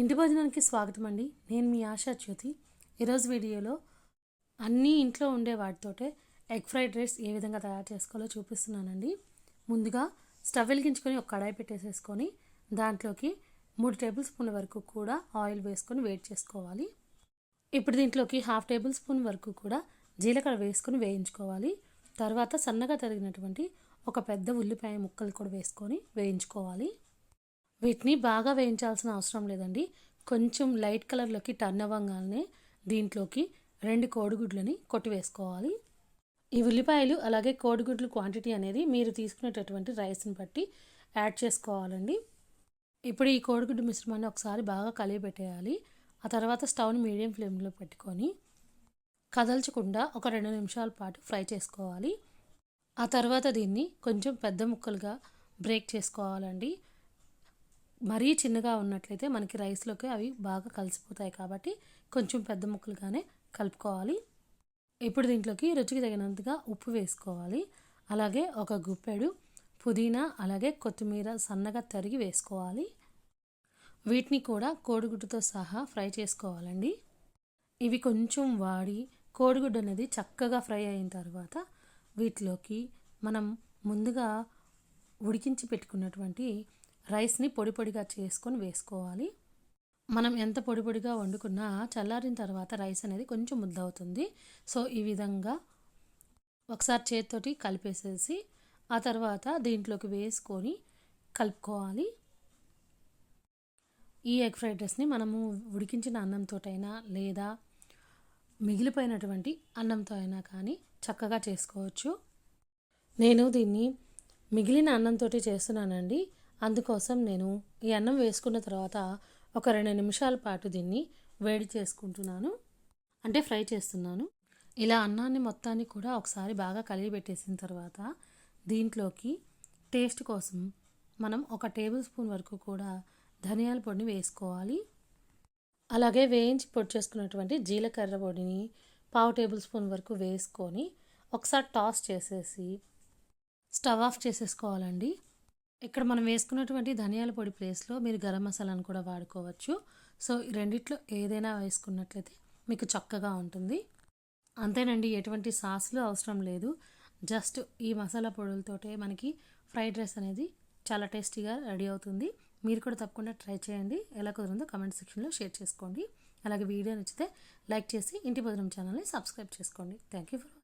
ఇంటి భోజనానికి స్వాగతం అండి నేను మీ ఆశా జ్యోతి. ఈరోజు వీడియోలో అన్నీ ఇంట్లో ఉండే వాటితోటే ఎగ్ ఫ్రైడ్ రైస్ ఏ విధంగా తయారు చేసుకోవాలో చూపిస్తున్నానండి. ముందుగా స్టవ్ వెలిగించుకొని ఒక కడాయి పెట్టేసేసుకొని దాంట్లోకి మూడు టేబుల్ స్పూన్ వరకు కూడా ఆయిల్ వేసుకొని వేడి చేసుకోవాలి. ఇప్పుడు దీంట్లోకి హాఫ్ టేబుల్ స్పూన్ వరకు కూడా జీలకర్ర వేసుకొని వేయించుకోవాలి. తర్వాత సన్నగా తరిగినటువంటి ఒక పెద్ద ఉల్లిపాయ ముక్కలు కూడా వేసుకొని వేయించుకోవాలి. వీటిని బాగా వేయించాల్సిన అవసరం లేదండి. కొంచెం లైట్ కలర్లోకి టర్న్ అవ్వగానే దీంట్లోకి రెండు కోడిగుడ్లని కొట్టివేసుకోవాలి ఈ ఉల్లిపాయలు అలాగే కోడిగుడ్లు క్వాంటిటీ అనేది మీరు తీసుకునేటటువంటి రైస్ని బట్టి యాడ్ చేసుకోవాలండి. ఇప్పుడు ఈ కోడిగుడ్డు మిశ్రమాన్ని ఒకసారి బాగా కలిగి పెట్టేయాలి ఆ తర్వాత స్టవ్ని మీడియం ఫ్లేమ్లో పెట్టుకొని కదల్చకుండా ఒక రెండు నిమిషాల పాటు ఫ్రై చేసుకోవాలి. ఆ తర్వాత దీన్ని కొంచెం పెద్ద ముక్కలుగా బ్రేక్ చేసుకోవాలండి. మరీ చిన్నగా ఉన్నట్లయితే మనకి రైస్లోకి అవి బాగా కలిసిపోతాయి కాబట్టి కొంచెం పెద్ద ముక్కలుగానే కలుపుకోవాలి. ఇప్పుడు దీంట్లోకి రుచికి తగినంతగా ఉప్పు వేసుకోవాలి. అలాగే ఒక గుప్పెడు పుదీనా అలాగే కొత్తిమీర సన్నగా తరిగి వేసుకోవాలి. వీటిని కూడా కోడిగుడ్డుతో సహా ఫ్రై చేసుకోవాలండి. ఇవి కొంచెం వాడి కోడిగుడ్డు అనేది చక్కగా ఫ్రై అయిన తర్వాత వీటిలోకి మనం ముందుగా ఉడికించి పెట్టుకున్నటువంటి రైస్ని పొడి పొడిగా చేసుకొని వేసుకోవాలి. మనం ఎంత పొడి పొడిగా వండుకున్నా చల్లారిన తర్వాత రైస్ అనేది కొంచెం ముద్ద అవుతుంది సో ఈ విధంగా ఒకసారి చేతితోటి కలిపేసేసి ఆ తర్వాత దీంట్లోకి వేసుకొని కలుపుకోవాలి. ఈ ఎగ్ ఫ్రైడ్ రైస్ని మనము ఉడికించిన అన్నంతోటైనా లేదా మిగిలిపోయినటువంటి అన్నంతో అయినా కానీ చక్కగా చేసుకోవచ్చు. నేను దీన్ని మిగిలిన అన్నంతో చేస్తున్నానండి. అందుకోసం నేను ఈ అన్నం వేసుకున్న తర్వాత ఒక రెండు నిమిషాల పాటు దీన్ని వేడి చేసుకుంటున్నాను. అంటే ఫ్రై చేస్తున్నాను. ఇలా అన్నాన్ని మొత్తాన్ని కూడా ఒకసారి బాగా కలిగి పెట్టేసిన తర్వాత దీంట్లోకి టేస్ట్ కోసం మనం ఒక టేబుల్ స్పూన్ వరకు కూడా ధనియాల పొడిని వేసుకోవాలి. అలాగే వేయించి పొడి చేసుకున్నటువంటి జీలకర్ర పొడిని పావు టేబుల్ స్పూన్ వరకు వేసుకొని ఒకసారి టాస్ చేసేసి స్టవ్ ఆఫ్ చేసేసుకోవాలండి. ఇక్కడ మనం వేసుకున్నటువంటి ధనియాల పొడి ప్లేస్లో మీరు గరం మసాలాను కూడా వాడుకోవచ్చు. సో ఈ రెండిట్లో ఏదైనా వేసుకున్నట్లయితే మీకు చక్కగా ఉంటుంది. అంతేనండి ఎటువంటి సాస్లు అవసరం లేదు. జస్ట్ ఈ మసాలా పొడులతోటే మనకి ఫ్రైడ్ రైస్ అనేది చాలా టేస్టీగా రెడీ అవుతుంది. మీరు కూడా తప్పకుండా ట్రై చేయండి. ఎలా కుదిరిందో కమెంట్ సెక్షన్లో షేర్ చేసుకోండి. అలాగే వీడియో నచ్చితే లైక్ చేసి ఇంటి భద్రం ఛానల్ని సబ్స్క్రైబ్ చేసుకోండి. Thank you for